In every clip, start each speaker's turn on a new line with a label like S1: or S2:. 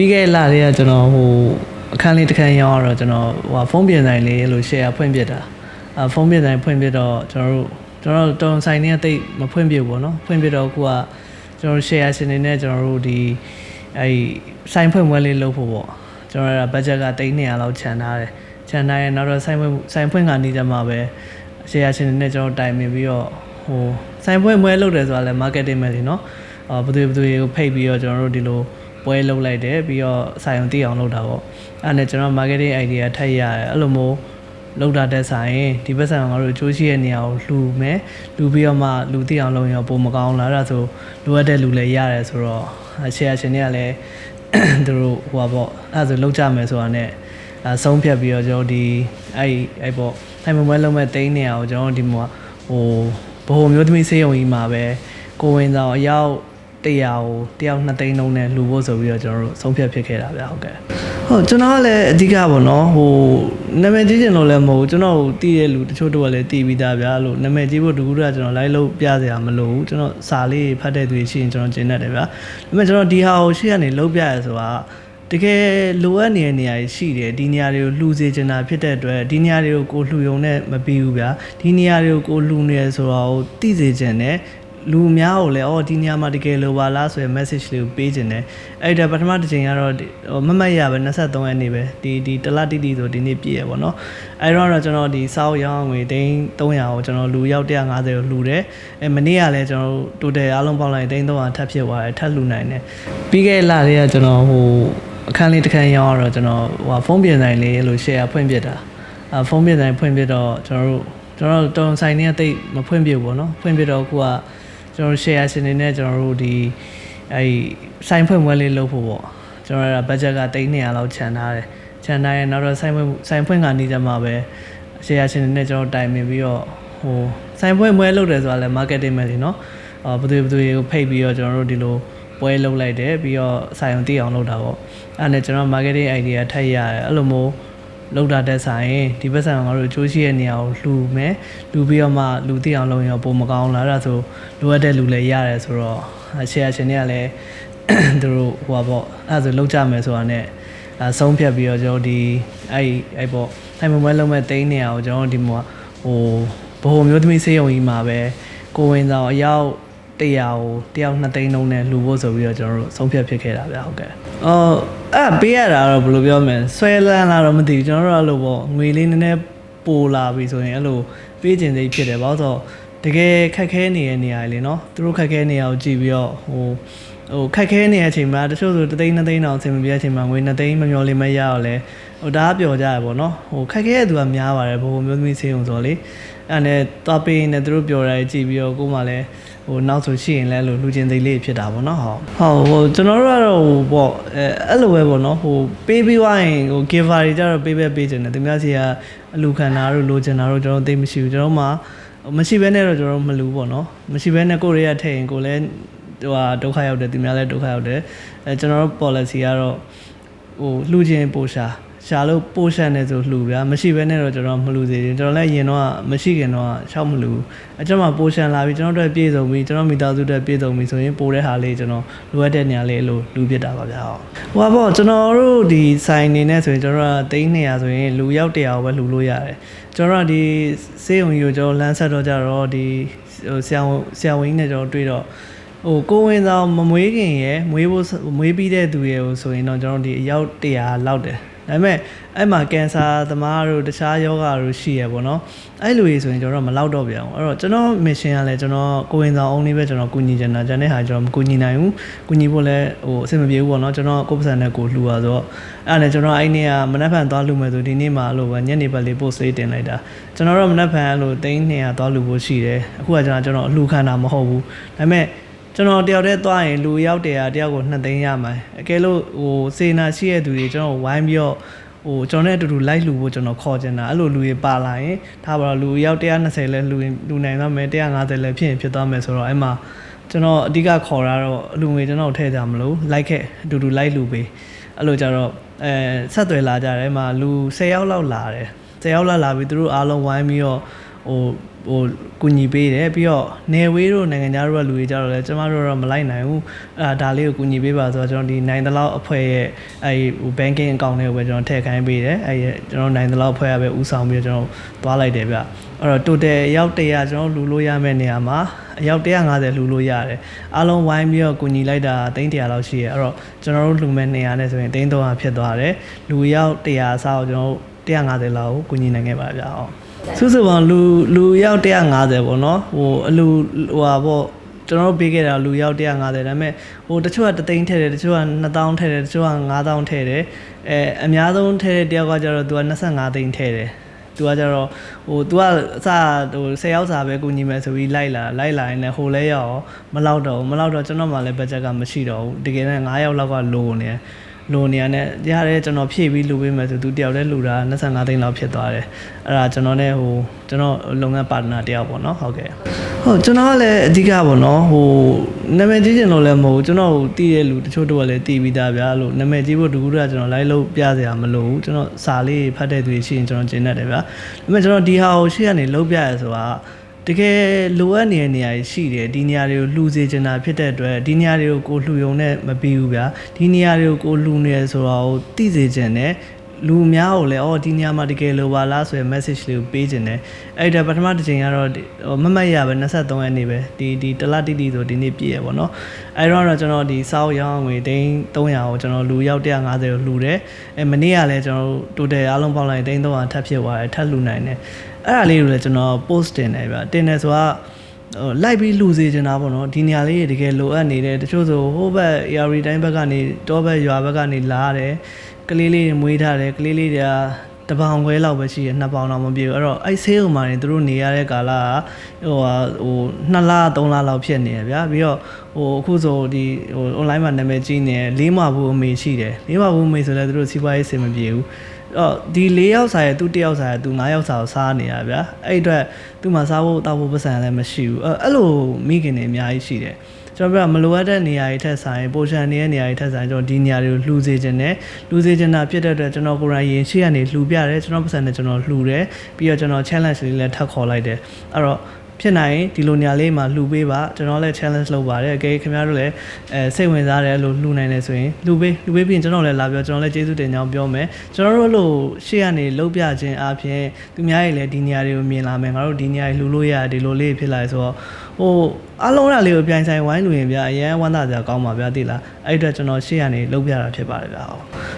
S1: ပြီးခဲ့တဲ့လတည်းကကျွန်တော်ဟိုအခန်းလေးတစ်ခန်းရောက်တော့ကျွန်တော်ဟိုဖုန်းပြင်ဆိုင်လေးလို့ share ဖွင့်ပြတာအဲဖုန်းပြင်ဆိုင်ဖွင့်ပြတော့ကျွန်တော်တို့ကျွန်တော်တို့တုံဆိုင်နေတိတ်မဖွင့်ပြဘူးပေါ့နော်ဖွင့်ပြတော့ခုကကျွန်တော်တို့ share ရှင်နေနဲ့ကျွန်တော်တို့ဒီအဲဒီဆိုင်ဖွင့်ပွဲလေးလုပ်ဖို့ပေါ့ကျွန်တော်တို့က budget က300လောက်ခြံထားတယ်ခြံထားရင်နောက်တော့ဆိုင်ဖွင့်ဆိုင်ဖွင့်ကနေကြမှာပဲ share ရှင်နေနဲ့ကျွန်တော်တိုင်ပင်ပြီးတော့ဟိုဆိုင်ဖွင့်ပွဲလုပ်တယ်ဆိုတာလည်း marketing ပဲလीနော်အော်ဘယ်သူဘယ်သူကိုဖိတ်ပြီးတော့ကျွန်တော်တို့ဒီလို ပွဲလုပ်လိုက်တယ်ပြီးတော့ဆိုင်အောင်တည်အောင်လုပ်တာပေါ့အဲ့ဒါနဲ့ကျွန်တော် marketing idea ထပ်ရတယ်အဲ့လိုမျိုးလောက်တာတဲ့ဆိုင်ဒီဘက်ဆိုင်ကငါတို့အချိုးရှိတဲ့နေရာကိုလှူမယ်လှူပြီးတော့မှလူသိအောင်လုပ်ရင်တော့ပုံမကောင်းလားအဲ့ဒါဆိုလိုအပ်တဲ့လူလည်းရတယ်ဆိုတော့ share ရှင်တွေကလည်းသူတို့ဟိုပါပေါ့အဲ့ဒါဆိုလောက်ကြမယ်ဆိုတာနဲ့အဲဆုံးဖြတ်ပြီးတော့ကျွန်တော်ဒီအဲ့အဲ့ပေါ့ထိုင်မပွဲလုံးမဲ့တိန်းနေအောင်ကျွန်တော်ဒီမှာဟိုဘိုးမျိုးသမီးစေးရုံကြီးမှာပဲကိုဝင်ဆောင်အယောက် 100ကိုတယောက်2သိန်းလုံးနဲ့လှူဖို့ဆိုပြီးတော့ကျွန်တော်တို့ဆုံးဖြတ်ဖြစ်ခဲ့တာဗျဟုတ်ကဲ့ဟုတ်ကျွန်တော်ကလည်းအဓိကပေါ့နော်ဟိုနာမည်ကြီးကျင်လို့လည်းမဟုတ်ဘူးကျွန်တော်တည်တဲ့လူတချို့တော့လည်းတည်ပြီးသားဗျာလို့နာမည်ကြီးဖို့တကူတကကျွန်တော်လိုက်လို့ပြစရာမလိုဘူးကျွန်တော်စာလေးဖတ်တဲ့သူရှိရင်ကျွန်တော်ကျင်တတ်တယ်ဗျာဒါပေမဲ့ကျွန်တော်ဒီဟာကိုရှေ့ကနေလုံးပြရဆိုတာတကယ်လိုအပ်နေတဲ့နေရာတွေရှိတယ်ဒီနေရာတွေကိုလှူစေချင်တာဖြစ်တဲ့အတွက်ဒီနေရာတွေကိုကိုလှူယုံနဲ့မပြီးဘူးဗျာဒီနေရာတွေကိုကိုလှူနေရဆိုတော့သိစေချင်တယ် လူအများကိုလည်းအော်ဒီနေရာမှာတကယ်လိုပါလားဆိုရင် message လေးကိုပေးခြင်းတယ်အဲ့ဒါပထမတစ်ချိန်ကတော့ဒီဟိုမမတ်ရပဲ23ရက်နေ့ပဲဒီဒီတလတိတိဆိုဒီနေ့ပြည့်ရပါတော့အဲ့တော့တော့ကျွန်တော်ဒီစောက်ရောင်းငွေတိန်း300ကိုကျွန်တော်လူရောက်150ကိုလှူတယ်အဲမနေ့ကလည်းကျွန်တော်တို့ total အားလုံးပေါင်းလိုက်တိန်း300ထပ်ဖြစ်သွားတယ်ထပ်လှူနိုင်တယ်ပြီးခဲ့တဲ့လတည်းကကျွန်တော်ဟိုအခန်းလေးတစ်ခန်းရောက်တော့ကျွန်တော်ဟိုဖုန်းပြင်ဆိုင်လေးလို့ share ဖွင့်ပြတာအဲဖုန်းပြင်ဆိုင်ဖွင့်ပြတော့ကျွန်တော်တို့ကျွန်တော်တို့တုံဆိုင်နေတိတ်မဖွင့်ပြဘူးပေါ့နော်ဖွင့်ပြတော့ခုက ကျွန်တော် share ရှင်နေနဲ့ကျွန်တော်တို့ဒီအဲဆိုင်ဖွင့်ပွဲလေးလုပ်ဖို့ပေါ့ကျွန်တော်က budget က300လောက်ခြံထားတယ်ခြံထားရင်နောက်တော့ဆိုင်ဖွင့်ဆိုင်ဖွင့်ကနေကြမှာပဲ share ရှင်နေနဲ့ကျွန်တော်တိုင်ပင်ပြီးတော့ဟိုဆိုင်ဖွင့်ပွဲလုပ်တယ်ဆိုတာလဲ marketing ပဲလေနော်အော်ဘယ်သူဘယ်သူကိုဖိတ်ပြီးတော့ကျွန်တော်တို့ဒီလိုပွဲလုပ်လိုက်တယ်ပြီးတော့ဆိုင်အောင်တည်အောင်လုပ်တာပေါ့အဲ့ဒါနဲ့ကျွန်တော် marketing idea ထပ်ရတယ်အဲ့လိုမျိုး လောက်တာတဲ့ဆိုင်ဒီဘက်ဆိုင်ကငါတို့အချိုးရှိတဲ့နေရာကိုလှူမယ်လှူပြီးတော့မှလူသိအောင်လုပ်ရင်တော့ပုံမကောင်းလားအဲ့ဒါဆိုလိုအပ်တဲ့လူလည်းရတယ်ဆိုတော့ share ရှင်တွေကလည်းသူတို့ဟိုပါပေါ့အဲ့ဒါဆိုလောက်ကြမယ်ဆိုတာနဲ့အဆုံးဖြတ်ပြီးတော့ကျွန်တော်ဒီအဲ့အဲ့ပေါ့ထိုင်မပွဲလုံးမဲ့တိန်းနေရအောင်ကျွန်တော်ဒီမှာဟိုဘိုးမျိုးသမီးစေးရုံကြီးမှာပဲကိုဝင်ဆောင်အယောက် 100ကိုတယောက်2သိန်းလုံးနဲ့လှူဖို့ဆိုပြီးတော့ကျွန်တော်တို့ဆုံးဖြတ်ဖြစ်ခဲ့တာဗျဟုတ်ကဲ့အော်အဲ့ပေးရတာတော့ဘယ်လိုပြောမလဲဆွဲလန်းလာတော့မသိဘူးကျွန်တော်တို့အဲ့လိုပေါ့ငွေလေးနည်းနည်းပိုလာပြီဆိုရင်အဲ့လိုပေးခြင်းစိတ်ဖြစ်တယ်ဘာလို့ဆိုတော့တကယ်ခက်ခဲနေတဲ့နေရာလေနော်သူတို့ခက်ခဲနေရအောင်ကြည့်ပြီးတော့ဟိုဟိုခက်ခဲနေတဲ့အချိန်မှာတချို့ဆိုတသိန်း2သိန်းတောင်အဆင်မပြေတဲ့အချိန်မှာငွေ2သိန်းမမျော်လင့်မရတော့လဲဟိုဒါကပျော်ကြရပေါ့နော်ဟိုခက်ခဲတဲ့သူကများပါတယ်ဘိုးမျိုးသမီးဆေးုံဆိုတော့လေအဲ့နဲ့သွားပေးနေသူတို့ပျော်တယ်ကြည့်ပြီးတော့ကို့မှလည်း ဟိုနောက်ဆိုရှိရင်လည်းလို့လူချင်းသိလေးဖြစ်တာပေါ့နော်ဟုတ်ဟုတ်ဟိုကျွန်တော်တို့ကတော့ဟိုပေါ့အဲအဲ့လိုပဲပေါ့နော်ဟိုပေးပြီးွားရင်ဟို giver တွေကြတော့ပေးပဲပေးချင်တယ်သူများစီကအလူခံတာတို့လိုချင်တာတို့ကျွန်တော်သိမရှိဘူးကျွန်တော်မှမရှိဘဲနဲ့တော့ကျွန်တော်မလူပေါ့နော်မရှိဘဲနဲ့ကိုရီးယားထည့်ရင်ကိုလည်းဟိုဟာဒုက္ခရောက်တယ်သူများလည်းဒုက္ခရောက်တယ်အဲကျွန်တော်တို့ policy ကတော့ဟိုလှူခြင်းပို့ရှာ ရှာလို့ပို့ရှန်နေဆိုလှူဗျာမရှိဘဲနဲ့တော့ကျွန်တော်မလှူသေးဘူးကျွန်တော်လည်းရင်တော့မရှိခင်တော့ရှောက်မလှူအကျမပို့ရှန်လာပြီးကျွန်တော်တို့ပြေဆုံးပြီးကျွန်တော်မိသားစုတွေပြေဆုံးပြီးဆိုရင်ပို့တဲ့ဟာလေးကျွန်တော်လိုအပ်တဲ့နေရာလေးလို့လူပြစ်တာပါဗျာဟိုပါပေါ့ကျွန်တော်တို့ဒီဆိုင်နေနဲ့ဆိုရင်ကျွန်တော်တို့က300ဆိုရင်လူရောက်100ကိုပဲလှူလို့ရတယ်ကျွန်တော်တို့ဒီစေးုံကြီးကိုကျွန်တော်လမ်းဆက်တော့ကြတော့ဒီဟိုဆရာဝန်ဆရာဝန်ကြီးနဲ့ကျွန်တော်တွေ့တော့ဟိုကိုဝင်ဆောင်မမွေးခင်ရယ်မွေးဖို့မွေးပြီးတဲ့သူရယ်ကိုဆိုရင်တော့ကျွန်တော်ဒီအယောက်100လောက်တယ် ဒါပေမဲ့အဲ့မှာကင်ဆာသမားတို့တခြားယောဂါတို့ရှိရပေါ့နော်အဲ့လိုကြီးဆိုရင်ကျွန်တော်မလောက်တော့ပြန်ဘူးအဲ့တော့ကျွန်တော် mission ကလည်းကျွန်တော်ကိုဝင်ဆောင် only ပဲကျွန်တော်ကူညီချင်တာကျန်တဲ့ဟာကျွန်တော်မကူညီနိုင်ဘူးကူညီဖို့လည်းဟိုအဆင်မပြေဘူးပေါ့နော်ကျွန်တော်ကိုယ်ပစံနဲ့ကိုလှူပါဆိုတော့အဲ့ဒါနဲ့ကျွန်တော်အဲ့နေ့ကမနက်ဖြန်သွားလှူမယ်ဆိုဒီနေ့မှအဲ့လိုပဲညနေပတ်လေး post လေးတင်လိုက်တာကျွန်တော်တော့မနက်ဖြန်အဲ့လိုသိန်း200သွားလှူဖို့ရှိတယ်အခုကကျွန်တော်ကျွန်တော်အလှူခံတာမဟုတ်ဘူးဒါပေမဲ့ ကျွန်တော်တယောက်တည်းသွားရင်လူရောက်တယ်တယောက်ကို2သိန်းရမှာအကယ်လို့ဟိုစေနာရှိတဲ့သူတွေကျွန်တော်ဝိုင်းပြီးတော့ဟိုကျွန်တော်နဲ့အတူတူ live လူဖို့ကျွန်တော်ခေါ်ချင်တာအဲ့လိုလူတွေပါလာရင်ထားပါတော့လူရောက်120လဲလူလူနိုင်သွားမယ်150လဲဖြစ်ရင်ဖြစ်သွားမယ်ဆိုတော့အဲ့မှာကျွန်တော်အဓိကခေါ်တာတော့လူငွေကျွန်တော်ထည့်ကြမလို့ like ခဲ့အတူတူ live လူပေးအဲ့လိုကြတော့အဲဆက်သွယ်လာကြတယ်အဲ့မှာလူ10ယောက်လောက်လာတယ်10ယောက်လောက်လာပြီးသူတို့အားလုံးဝိုင်းပြီးတော့ ဟဟိုဟိုကူညီပေးတယ်ပြီးတော့နယ်ဝေးတို့နိုင်ငံခြားတို့ကလူတွေကြတော့လဲကျမတို့တော့မလိုက်နိုင်ဘူးအဲ့ဒါဒါလေးကိုကူညီပေးပါဆိုတော့ကျွန်တော်ဒီနိုင်တဲ့လောက်အဖွဲ့ရဲ့အဲ့ဟို banking account တွေကိုပဲကျွန်တော်ထည့်ခိုင်းပေးတယ်အဲ့ကျွန်တော်နိုင်တဲ့လောက်အဖွဲ့ကပဲဥဆောင်ပြီးတော့ကျွန်တော်သွားလိုက်တယ်ဗျအဲ့တော့ total ရောက်100ကျွန်တော်လူလို့ရမယ့်နေရာမှာအယောက်150လူလို့ရတယ်အားလုံးဝိုင်းပြီးတော့ကူညီလိုက်တာ300လောက်ရှိရအဲ့တော့ကျွန်တော်တို့လူမဲ့နေရာနဲ့ဆိုရင်300ဖြစ်သွားတယ်လူရောက်100ဆောက်ကျွန်တော်150လောက်ကိုကူညီနိုင်ခဲ့ပါဗျဟုတ် စုစုပေါင်းလူလူရောက်150ပေါ့နော်ဟိုအလူဟိုဟာပေါ့ကျွန်တော်တို့ပေးခဲ့တာလူရောက်150ဒါပေမဲ့ဟိုတချို့ကတသိန်းထည့်တယ်တချို့က2000ထည့်တယ်တချို့က9000ထည့်တယ်အဲအများဆုံးထည့်တဲ့တယောက်ကကျတော့သူက25သိန်းထည့်တယ်သူကကျတော့ဟို तू ကအစဟို10ရောက်စာပဲကူညီမယ်ဆိုပြီးလိုက်လာလိုက်လာရင်လည်းဟိုလဲရောက်မလောက်တော့ဘူးမလောက်တော့ကျွန်တော်မှလည်း budget ကမရှိတော့ဘူးတကယ်နဲ့9ရောက်လောက်ကလိုနေတယ် လိုနေရတဲ့ရတယ်ကျွန်တော်ဖြည့်ပြီးလူပေးမယ်ဆိုသူတယောက်တည်းလူတာ25သိန်းလောက်ဖြစ်သွားတယ်အဲ့ဒါကျွန်တော်နဲ့ဟိုကျွန်တော်လုပ်ငန်းပါတနာတယောက်ပေါ့နော်ဟုတ်ကဲ့ဟုတ်ကျွန်တော်ကလည်းအဓိကပေါ့နော်ဟိုနာမည်ကြီးကျင်လို့လည်းမဟုတ်ဘူးကျွန်တော်တည်တဲ့လူတချို့တော့လည်းတည်ပြီးသားဗျာလို့နာမည်ကြီးဖို့တကူကကျွန်တော်လိုက်လို့ပြစရာမလိုဘူးကျွန်တော်စာလေးဖတ်တဲ့သူရှိရင်ကျွန်တော်ကျင်တတ်တယ်ဗျာဒါပေမဲ့ကျွန်တော်ဒီဟာကိုရှေ့ကနေလုပ်ပြရဆိုတာ တကယ်လိုအပ်နေတဲ့နေရာတွေရှိတယ်ဒီနေရာတွေကိုလှူစေချင်တာဖြစ်တဲ့အတွက်ဒီနေရာတွေကိုကိုလှူယုံနဲ့မပြီးဘူးဗျာဒီနေရာတွေကိုကိုလှူနေရဆိုတော့သိစေချင်တယ် လူများကိုလည်းအော်ဒီနေရာမှာတကယ်လိုပါလားဆိုရယ် message လေးကိုပေးခြင်းတယ်အဲ့ဒါပထမတစ်ချိန်ကတော့မမတ်ရပဲ23ရက်နေ့ပဲဒီဒီတလတိတိဆိုဒီနေ့ပြည့်ရပေါ့နော်အဲ့တော့တော့ကျွန်တော်ဒီစောက်ရောင်းငွေတိန်း300ကိုကျွန်တော်လူရောက်150ကိုလှူတယ်အဲမနေ့ကလည်းကျွန်တော်တို့ total အားလုံးပေါင်းလိုက်တိန်း300ထပ်ဖြစ်သွားတယ်ထပ်လှူနိုင်တယ်အဲ့ဒါလေးကိုလည်းကျွန်တော် post တင်တယ်ဗျတင်တယ်ဆိုတာဟိုလိုက်ပြီးလူစေချင်တာပေါ့နော်ဒီနေရာလေးတကယ်လိုအပ်နေတယ်တချို့ဆိုဟိုဘက် ARD တိုင်းဘက်ကနေတောဘက်ရွာဘက်ကနေလာတယ် ကလေးလေးတွေမွေးထားတယ်ကလေးလေးတွေကတပေါင်ခွဲလောက်ပဲရှိရနှစ်ပေါင်တော့မပြည့်ဘူးအဲ့တော့အဲ့ဆေးဥမာနေသူတို့နေရတဲ့ကာလကဟိုဟာဟို2လ3လလောက်ဖြစ်နေရဗျာပြီးတော့ဟိုအခုဆိုဒီဟို online မှာနာမည်ကြီးနေလေးမဘူးအမေရှိတယ်လေးမဘူးအမေဆိုလည်းသူတို့စီးပွားရေးစင်မပြေဘူးတော့ဒီ၄ယောက်စာရဲ့သူ၁ယောက်စာရဲ့သူ၅ယောက်စာကိုစားနေရဗျာအဲ့အတွက်သူ့မှာစားဖို့တောက်ဖို့ပတ်စံလည်းမရှိဘူးအဲ့အဲ့လိုမိခင်တွေအများကြီးရှိတယ် ကျွန်တော်ပြောမလိုအပ်တဲ့နေရာတွေထက်ဆိုင်ပိုရှန်နေတဲ့နေရာတွေထက်ဆိုင်ကျွန်တော်ဒီနေရာတွေကိုလှူစေခြင်းနဲ့လှူစေခြင်းတာဖြစ်တဲ့အတွက်ကျွန်တော်ကိုယ်တိုင်ရင်ရှိကနေလှူပြတယ်ကျွန်တော်ပတ်စံနဲ့ကျွန်တော်လှူတယ်ပြီးတော့ကျွန်တော် challenge လေးလည်းထပ်ခေါ်လိုက်တယ်အဲ့တော့ဖြစ်နိုင်ဒီလိုနေရာလေးမှာလှူပေးပါကျွန်တော်လည်း challenge လုပ်ပါတယ်အကယ်ခင်ဗျားတို့လည်းအဲစိတ်ဝင်စားတယ်လို့လှူနိုင်တယ်ဆိုရင်လှူပေးလှူပေးပြီးရင်ကျွန်တော်လည်းလာပြောကျွန်တော်လည်းကျေးဇူးတင်ကြောင်းပြောမယ်ကျွန်တော်တို့လို့ရှေ့ကနေလှုပ်ပြခြင်းအပြင်သူများတွေလည်းဒီနေရာတွေကိုမြင်လာမယ်ငါတို့ဒီနေရာတွေလှူလို့ရဒီလိုလေးဖြစ်လာဆိုတော့ဟို အလုံးရလေးကိုပြိုင်ဆိုင်ဝိုင်းလူရင်ဗျာအရန်ဝမ်းသာစရာကောင်းပါဗျာသိလားအဲ့အတွက်ကျွန်တော်ရှေ့ကနေလှုပ်ပြတာဖြစ်ပါတယ်ဗျာ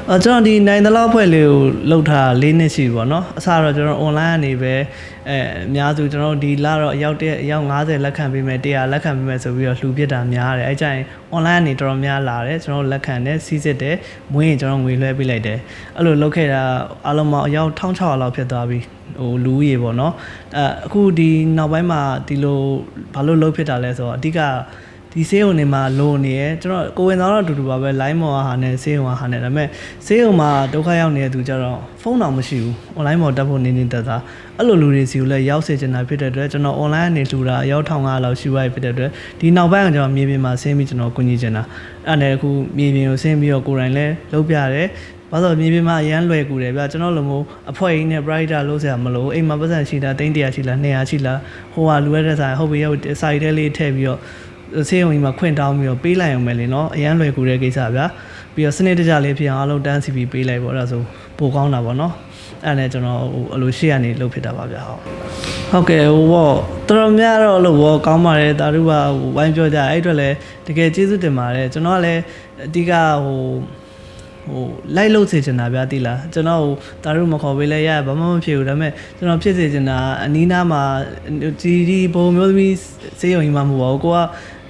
S1: အော်ကျွန်တော်ဒီနိုင်တဲ့လောက်ဖွဲ့လေးကိုလှုပ်ထား၄နှစ်ရှိပြီပေါ့နော်အစတော့ကျွန်တော် online ကနေပဲအဲအများစုကျွန်တော်ဒီလာတော့အယောက်တအယောက်90လက်ခံပေးမယ်100လက်ခံပေးမယ်ဆိုပြီးတော့လှူပြစ်တာများတယ်အဲ့ကြရင် online ကနေတော်တော်များလာတယ်ကျွန်တော်လက်ခံတယ်စီးစစ်တယ်မွေးရင်ကျွန်တော်ငွေလွှဲပေးလိုက်တယ်အဲ့လိုလုပ်ခဲ့တာအားလုံးပေါင်းအယောက်1600လောက်ဖြစ်သွားပြီ ဟိုလူကြီးပေါ့နော်အဲအခုဒီနောက်ပိုင်းမှာဒီလိုဘာလို့လုပ်ဖြစ်တာလဲဆိုတော့အဓိကဒီဆေးုံနေမှာလိုနေရကျွန်တော်ကိုဝင်သားတော့အတူတူပါပဲ line မော်ဟာနဲ့ဆေးုံဟာနဲ့ဒါပေမဲ့ဆေးုံမှာဒုက္ခရောက်နေတဲ့သူကြတော့ဖုန်းတော့မရှိဘူး online မော်တက်ဖို့နေနေတက်တာအဲ့လိုလူတွေစီကိုလည်းရောက်စေချင်တာဖြစ်တဲ့အတွက်ကျွန်တော် online ကနေလှူတာရောက်ထောင်ကားလောက်ရှိသွားပြီဖြစ်တဲ့အတွက်ဒီနောက်ပိုင်းကကျွန်တော်မြေပြင်မှာဆင်းပြီးကျွန်တော်ကူညီချင်တာအဲ့ဒါနဲ့အခုမြေပြင်ကိုဆင်းပြီးတော့ကိုယ်တိုင်လည်းလုပ်ပြရတယ် ဘာလို့မြေပြင်မှာအရန်လွယ်ကူတယ်ဗျကျွန်တော်လိုမျိုးအဖွဲ့ကြီးနဲ့ brighter လို့ဆရာမလို့အိမ်မှာပတ်စံရှိတာတိန်းတရာရှိလား200ရှိလားဟိုဟာလူရတဲ့ဆိုင်ဟုတ်ပြီရောက်စာရီတဲလေးထည့်ပြီးတော့ဆေးရုံကြီးမှာခွင့်တောင်းပြီးတော့ပေးလိုက်အောင်မယ်လေနော်အရန်လွယ်ကူတဲ့ကိစ္စဗျာပြီးတော့စနစ်တကျလေးဖြစ်အောင်အလုံးတန်းစီပြီးပေးလိုက်ပေါ့အဲ့ဒါဆိုပိုကောင်းတာပေါ့နော်အဲ့ဒါနဲ့ကျွန်တော်ဟိုအလိုရှေ့ကနေလုပ်ဖြစ်တာပါဗျာဟုတ်ဟုတ်ကဲ့ဟိုပေါ့တော်တော်များတော့လို့ဘောကောင်းပါတယ်တာတို့ကဟိုဝိုင်းပြောကြအဲ့အတွက်လည်းတကယ်ကျေးဇူးတင်ပါတယ်ကျွန်တော်ကလည်းအဓိကဟို ဟိုလိုက်လို့စေချင်တာဗျာတိလားကျွန်တော်ဟိုတာတို့မခေါ်ပေးလဲရဘာမှမဖြစ်ဘူးဒါပေမဲ့ကျွန်တော်ဖြစ်စေချင်တာအနီးနားမှာဒီဒီဘုံမျိုးသမီးစေးရုံကြီးမှမဟုတ်ပါဘူးကိုက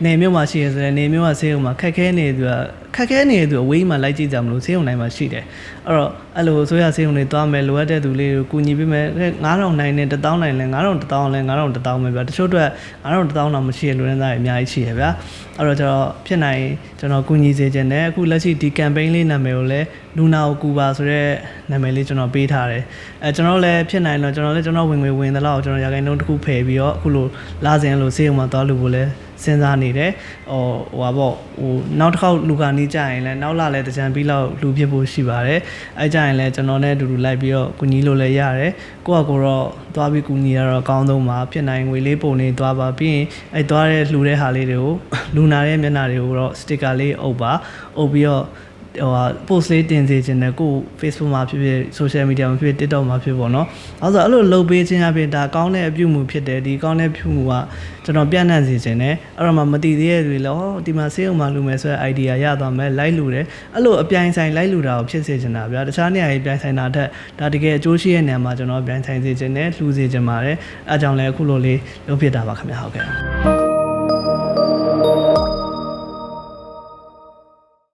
S1: နေမျိုးမှာရှိရဆိုရင်နေမျိုးမှာစေးရုံမှာခက်ခဲနေသူကခက်ခဲနေသူအဝေးမှာလိုက်ကြည့်ကြမလို့စေးရုံတိုင်းမှာရှိတယ်အဲ့တော့အဲ့လိုဆိုရစေးရုံတွေသွားမယ်လိုအပ်တဲ့သူလေးကိုကူညီပေးမယ်9000နိုင်နဲ့1000နိုင်လဲ9000 1000လဲ9000 1000ပဲဗျာတချို့အတွက်9000 1000တော့မရှိရလူရင်းသားတွေအများကြီးရှိရဗျာအဲ့တော့ကျွန်တော်ဖြစ်နိုင်ကျွန်တော်ကူညီစေချင်တယ်အခုလက်ရှိဒီ campaign လေးနာမည်ကိုလည်းလူနာကိုကူပါဆိုတဲ့နာမည်လေးကျွန်တော်ပေးထားတယ်အဲကျွန်တော်လည်းဖြစ်နိုင်တော့ကျွန်တော်လည်းကျွန်တော်ဝင်ငွေဝင်သလောက်ကျွန်တော်ရာခိုင်နှုန်းတစ်ခုဖယ်ပြီးတော့အခုလိုလာစဉ်လို့စေးရုံမှာသွားလို့ဖို့လဲ စစဉ်းစားနေတယ်ဟိုဟိုပါပေါ့ဟိုနောက်တစ်ခေါက်လူကနေကြရင်လည်းနောက်လာလဲတကြံပြီးတော့လူဖြစ်ဖို့ရှိပါတယ်အဲကြရင်လည်းကျွန်တော်နဲ့အတူတူလိုက်ပြီးတော့ကူညီလို့လည်းရတယ်ကိုယ့်အကိုတော့သွားပြီးကူညီရတော့အကောင်းဆုံးပါဖြစ်နိုင်ငွေလေးပုံလေးသွားပါပြီးရင်အဲသွားတဲ့လှူတဲ့ဟာလေးတွေကိုလူနာတဲ့မျက်နှာတွေကိုတော့စတစ်ကာလေးအုပ်ပါအုပ်ပြီးတော့ ဟိုဟာ post လေးတင်စေခြင်းနဲ့ကိုယ် Facebook မှာဖြစ်ဖြစ် social media မှာဖြစ်ဖြစ် TikTok မှာဖြစ်ပေါ့နော်။အဲဆိုအဲ့လိုလုပ်ပေးခြင်းအပြင်ဒါကောင်းတဲ့အပြုမှုဖြစ်တယ်ဒီကောင်းတဲ့အပြုမှုကကျွန်တော်ပြန့်နှံ့စေခြင်းနဲ့အဲ့တော့မှမတည်သေးတဲ့တွေလည်းဟောဒီမှာစေးအောင်မှလူမယ်ဆိုတဲ့ idea ရသွားမယ် like လူတယ်အဲ့လိုအပြိုင်ဆိုင် like လူတာကိုဖြစ်စေချင်တာဗျာတခြားနေရာကြီးပြိုင်ဆိုင်တာထက်ဒါတကယ်အကျိုးရှိတဲ့နေရာမှာကျွန်တော်ပြိုင်ဆိုင်စေခြင်းနဲ့လှူစေခြင်းပါတယ်အဲအကြောင်းလည်းအခုလိုလေးလုပ်ဖြစ်တာပါခင်ဗျာဟုတ်ကဲ့